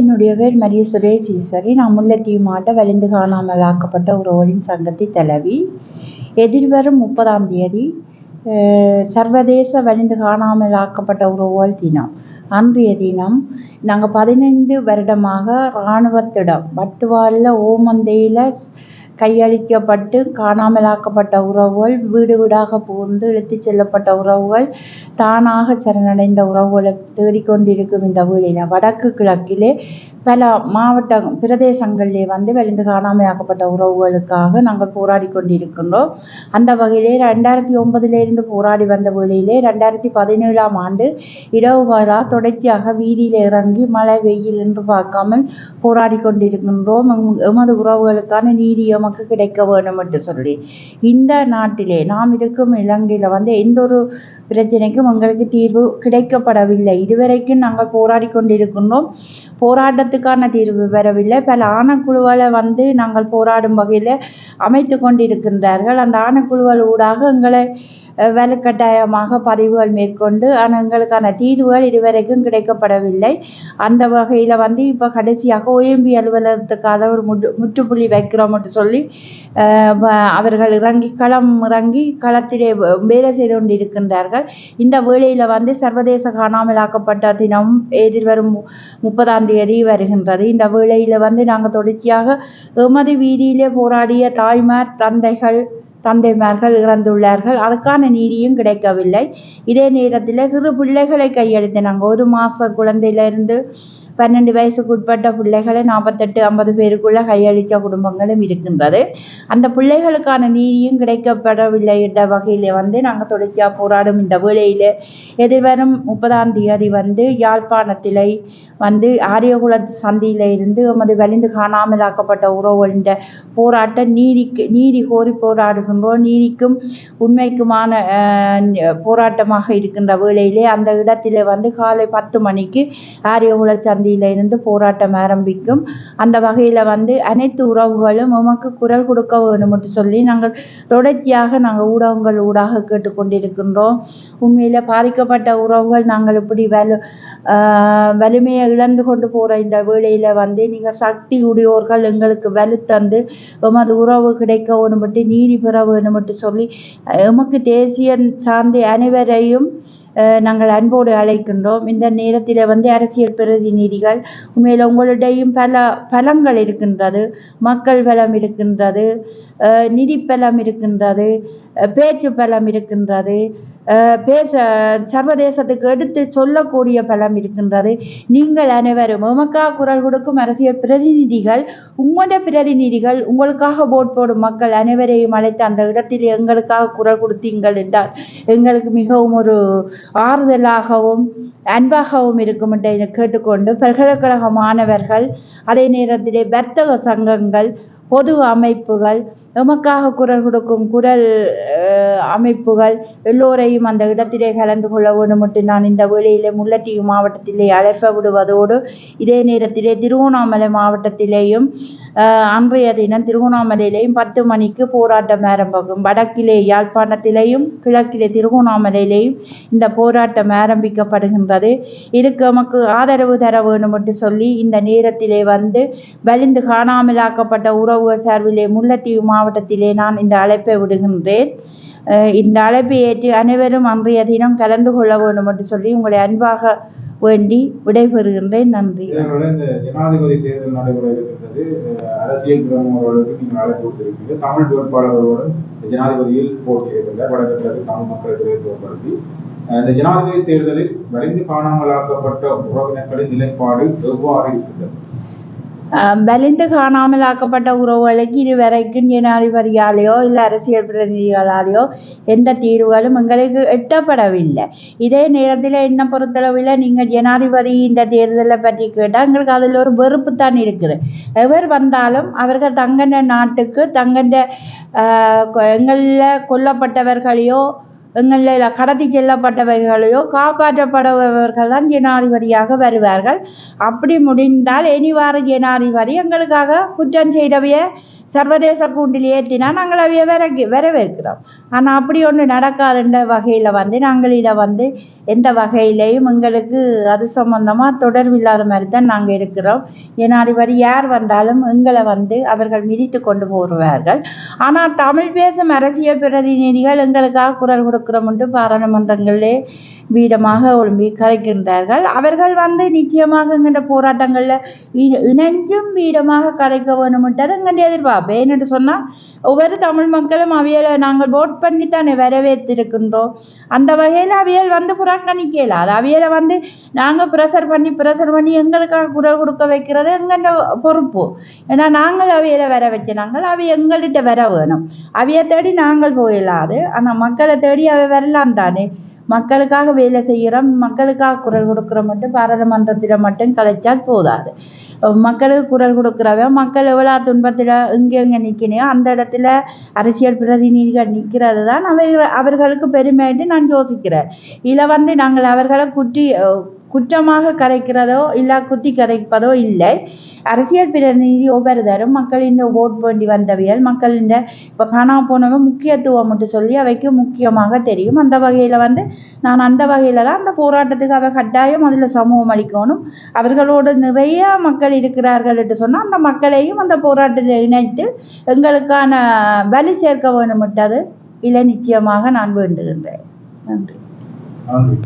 என்னுடைய பேர் மரிய சுரேஷ் ஈஸ்வரி நான் முல்லைத்தீவு மாவட்ட வலிந்து காணாமல் ஆக்கப்பட்ட உறவுகளின் சங்கத்தி தலைவி எதிர்வரும் முப்பதாம் தேதி சர்வதேச வலிந்து காணாமல் ஆக்கப்பட்ட உறவுகள் தினம். அன்றைய தினம் நாங்கள் பதினைந்து வருடமாக இராணுவத்திடம் வட்டுவாலில் ஓமந்தையில் கையளிக்கப்பட்டு காணாமலாக்கப்பட்ட உறவுகள் வீடு வீடாக புகுந்து இழுத்துச் செல்லப்பட்ட உறவுகள் தானாக சரணடைந்த உறவுகளை தேடிக்கொண்டிருக்கும் இந்த வேளையில் வடக்கு கிழக்கிலே பல மாவட்ட பிரதேசங்களிலே வந்து வெளிந்து காணாமையாக்கப்பட்ட உறவுகளுக்காக நாங்கள் போராடி கொண்டிருக்கின்றோம். அந்த வகையிலே ரெண்டாயிரத்தி ஒன்பதிலிருந்து போராடி வந்த வேளையிலே ரெண்டாயிரத்தி பதினேழாம் ஆண்டு இரவு பகலா தொடர்ச்சியாக வீதியில் இறங்கி மழை வெயில் என்று பார்க்காமல் போராடி கொண்டிருக்கின்றோம். எமது உறவுகளுக்கான நீதி எமக்கு கிடைக்க வேணும் என்று சொல்லி இந்த நாட்டிலே நாம் இருக்கும் இலங்கையில் வந்து எந்த ஒரு பிரச்சனைக்கும் எங்களுக்கு தீர்வு கிடைக்கப்படவில்லை. இதுவரைக்கும் நாங்கள் போராடி கொண்டிருக்கின்றோம். போராட்டத்துக்கான தீர்வு பெறவில்லை. பல ஆணக்குழுவை வந்து நாங்கள் போராடும் வகையில் அமைத்து கொண்டிருக்கின்றார்கள். அந்த ஆணக்குழுவல் ஊடாக எங்களை வலுக்கட்டாயமாக பதிவுகள் மேற்கொண்டு ஆனால் எங்களுக்கான தீர்வுகள் இதுவரைக்கும் கிடைக்கப்படவில்லை. அந்த வகையில் வந்து இப்போ கடைசியாக ஓஎம்பி அலுவலகத்துக்காக ஒரு முட்டு முற்றுப்புள்ளி வைக்கிறோம் என்று சொல்லி அவர்கள் இறங்கி களம் இறங்கி களத்திலே வேலை செய்து கொண்டிருக்கின்றார்கள். இந்த வேளையில் வந்து சர்வதேச காணாமலாக்கப்பட்ட தினம் எதிர்வரும் முப்பதாம் தேதி வருகின்றது. இந்த வேளையில் வந்து நாங்கள் தொடர்ச்சியாக எமது வீதியிலே போராடிய தாய்மார் தந்தைகள் தந்தைமார்கள் இறந்துள்ளார்கள். அதுக்கான நீதியும் கிடைக்கவில்லை. இதே நேரத்தில் சிறு பிள்ளைகளை கையெழுத்து நாங்கள் ஒரு மாத குழந்தையிலேருந்து பன்னெண்டு வயசுக்கு உட்பட்ட பிள்ளைகளை நாற்பத்தெட்டு ஐம்பது பேருக்குள்ளே கையளித்த குடும்பங்களும் இருக்கின்றது அந்த பிள்ளைகளுக்கான நீதியும் கிடைக்கப்படவில்லை என்ற வகையில் வந்து நாங்கள் தொடர்ச்சியாக போராடும் இந்த வேளையில் எதிர்வரும் முப்பதாம் தேதி வந்து யாழ்ப்பாணத்தில் வந்து ஆரியகுல சந்தியில் இருந்து எமது வலிந்து காணாமலாக்கப்பட்ட உறவுகளின் போராட்ட நீதிக்கு நீதி கோரி போராடுகின்றோம் நீதிக்கும் உண்மைக்குமான போராட்டமாக இருக்கின்ற வேளையிலே அந்த இடத்தில் வந்து காலை பத்து மணிக்கு ஆரியகுல சந்தி இருந்து போராட்டம் ஆரம்பிக்கும். அந்த வகையில் வந்து அனைத்து உறவுகளும் உமக்கு குரல் கொடுக்க வேணும் என்று சொல்லி நாங்கள் தொடர்ச்சியாக நாங்கள் ஊடகங்கள் ஊடாக கேட்டுக்கொண்டிருக்கின்றோம். உண்மையில் பாதிக்கப்பட்ட உறவுகள் நாங்கள் இப்படி வலு வலிமையை இழந்து கொண்டு போகிற இந்த வேளையில் வந்து நீங்கள் சக்தி உடையோர்கள் எங்களுக்கு வலு தந்து உமது உறவு கிடைக்க வேணும்பட்டு நீதி பெற வேணுமெட்டு சொல்லி எமக்கு தேசிய சார்ந்த அனைவரையும் நாங்கள் அன்போடு அழைக்கின்றோம். இந்த நேரத்தில் வந்து அரசியல் பிரதிநிதிகள் உண்மையில் உங்களிடையும் பல பலங்கள் இருக்கின்றது. மக்கள் பலம் இருக்கின்றது. நிதி பலம் இருக்கின்றது. பேச்சு பலம் இருக்கின்றது. பேச சர்வதேசத்துக்கு எடுத்து சொல்லக்கூடிய பலம் இருக்கின்றது. நீங்கள் அனைவரும் உமக்காக குரல் கொடுக்கும் அரசியல் பிரதிநிதிகள் உங்களோட பிரதிநிதிகள் உங்களுக்காக போட் போடும் மக்கள் அனைவரையும் அழைத்து அந்த இடத்தில் எங்களுக்காக குரல் கொடுத்தீங்கள் என்றால் எங்களுக்கு மிகவும் ஒரு ஆறுதலாகவும் அன்பாகவும் இருக்கும் என்று கேட்டுக்கொண்டு பல்கலைக்கழக மாணவர்கள் அதே நேரத்திலே வர்த்தக சங்கங்கள் பொது அமைப்புகள் எமக்காக குரல் கொடுக்கும் குரல் அமைப்புகள் எல்லோரையும் அந்த இடத்திலே கலந்து கொள்ள வேண்டும் என்று நான் இந்த வேளையிலே முல்லைத்தீவு மாவட்டத்திலே அழைப்ப விடுவதோடு இதே நேரத்திலே திருவண்ணாமலை மாவட்டத்திலேயும் அன்றைய தினம் திருகோணாமலையிலேயும் பத்து மணிக்கு போராட்டம் ஆரம்பிக்கும் வடக்கிலே யாழ்ப்பாணத்திலேயும் கிழக்கிலே திருகோணாமலையிலேயும் இந்த போராட்டம் ஆரம்பிக்கப்படுகின்றது. இதுக்கு நமக்கு ஆதரவு தர வேணும் என்று சொல்லி இந்த நேரத்திலே வந்து வலிந்து காணாமலாக்கப்பட்ட உறவு சார்பிலே முல்லைத்தீவு மாவட்டத்திலே நான் இந்த அழைப்பை விடுகின்றேன். இந்த அழைப்பை ஏற்று அனைவரும் அன்றைய தினம் கலந்து கொள்ள வேண்டும் என்று சொல்லி உங்களை அன்பாக வேண்டி விடைபெறுகின்றேன். நன்றி. ஜனாதிபதி தேர்தல் நடைபெற இருக்கின்றது. அரசியல் பிரமுகர்களுக்கு நீங்கள் அழைப்பு கொடுத்திருக்கீங்க தமிழ் வேட்பாளர்களுடன் ஜனாதிபதியில் போட்டியிருக்கின்றார் வடகிழக்கு தமிழ் மக்களை தோற்படுத்தி இந்த ஜனாதிபதி தேர்தலில் வலிந்து காணாமலாக்கப்பட்ட உறவினர்களின் நிலைப்பாடு எவ்வாறு இருக்கின்றது? வலிந்து காணாமலாக்கப்பட்ட உறவுகளுக்கு இதுவரைக்கும் ஜனாதிபதியாலேயோ இல்லை அரசியல் பிரதிநிதிகளாலேயோ எந்த தீர்வுகளும் எங்களுக்கு எட்டப்படவில்லை. இதே நேரத்தில் என்ன பொறுத்தளவில் நீங்கள் ஜனாதிபதி இந்த தேர்தலை பற்றி கேட்டால் எங்களுக்கு அதில் ஒரு வெறுப்பு தான் இருக்குது எவர் வந்தாலும் அவர்கள் தங்கண்ட நாட்டுக்கு தங்கண்ட எங்களில் கொல்லப்பட்டவர்களையோ எங்களில் கடத்தி செல்லப்பட்டவர்களையோ காப்பாற்றப்படுபவர்கள் தான் ஜனாதிபதியாக வருவார்கள். அப்படி முடிந்தால் இனி வார ஜனாதிபதி எங்களுக்காக குற்றம் செய்தவைய சர்வதேச கூண்டில் ஏற்றினால் நாங்கள் அவைய விறகு வரவேற்கிறோம் ஆனால் அப்படி ஒன்று நடக்காதுன்ற வகையில் வந்து நாங்கள் இதை வந்து எந்த வகையிலையும் எங்களுக்கு அது சம்பந்தமாக தொடர்பு இல்லாத மாதிரி தான் நாங்கள் இருக்கிறோம். ஏன்னா அதுவரை யார் வந்தாலும் எங்களை வந்து அவர்கள் மிதித்து கொண்டு போடுவார்கள் ஆனால் தமிழ் பேசும் அரசியல் பிரதிநிதிகள் எங்களுக்காக குரல் கொடுக்கிறோம் என்று பாராளுமன்றங்களிலே வீடமாக ஒழும்பி கலைக்கின்றார்கள் அவர்கள் வந்து நிச்சயமாக எங்கிற போராட்டங்களில் இ- இணைஞ்சும் வீரமாக கலைக்க வேணும்ன்றது எங்கள் எதிர்பார்ப்பு. ஏன்னு சொன்னால் ஒவ்வொரு தமிழ் மக்களும் அவியலை நாங்கள் ஓட் பண்ணி தானே வரவேற்றிருக்கின்றோம். அந்த வகையில் அவியல் வந்து புறக்கணிக்கல. அது அவியலை வந்து நாங்கள் ப்ரெஷர் பண்ணி ப்ரெஷர் பண்ணி எங்களுக்காக குரல் கொடுக்க வைக்கிறது எங்கள்ட பொறுப்பு. ஏன்னா நாங்கள் அவியலை வர வச்சு நாங்கள் அவை எங்கள்கிட்ட வர வேணும். அவையை தேடி நாங்கள் போயிடலாது. ஆனால் மக்களை தேடி அவை வரலாம் தானே மக்களுக்காக வேலை செய்கிறோம் மக்களுக்காக குரல் கொடுக்குறோம் மட்டும் பாராளுமன்றத்தில் மட்டும் கலைச்சால் போதாது. மக்களுக்கு குரல் கொடுக்குறவன் மக்கள் எவ்வளோ துன்பத்தில் எங்கெங்கே எங்கே நிற்கணையோ அந்த இடத்துல அரசியல் பிரதிநிதிகள் நிற்கிறது தான் அவர்கள் அவர்களுக்கு பெருமைன்னு நான் யோசிக்கிறேன். இதில் வந்து நாங்கள் அவர்களை குற்றி குற்றமாக கரைக்கிறதோ இல்லை குத்தி கரைப்பதோ இல்லை. அரசியல் பிரதிநிதி ஒவ்வொருத்தரும் மக்களின் ஓட் வேண்டி வந்தவியல் மக்களின் இப்போ காணாம போனவங்க முக்கியத்துவம் மட்டும் சொல்லி அவைக்கு முக்கியமாக தெரியும். அந்த வகையில் வந்து நான் அந்த வகையில் தான் அந்த போராட்டத்துக்கு அவை கட்டாயம் அதில் சமூகம் அளிக்கணும். அவர்களோடு நிறைய மக்கள் இருக்கிறார்கள் என்று சொன்னால் அந்த மக்களையும் அந்த போராட்டத்தில் இணைத்து எங்களுக்கான வலி சேர்க்க வேணுமிட்டது இல்லை நிச்சயமாக நான் வேண்டுகின்றேன். நன்றி. நன்றி.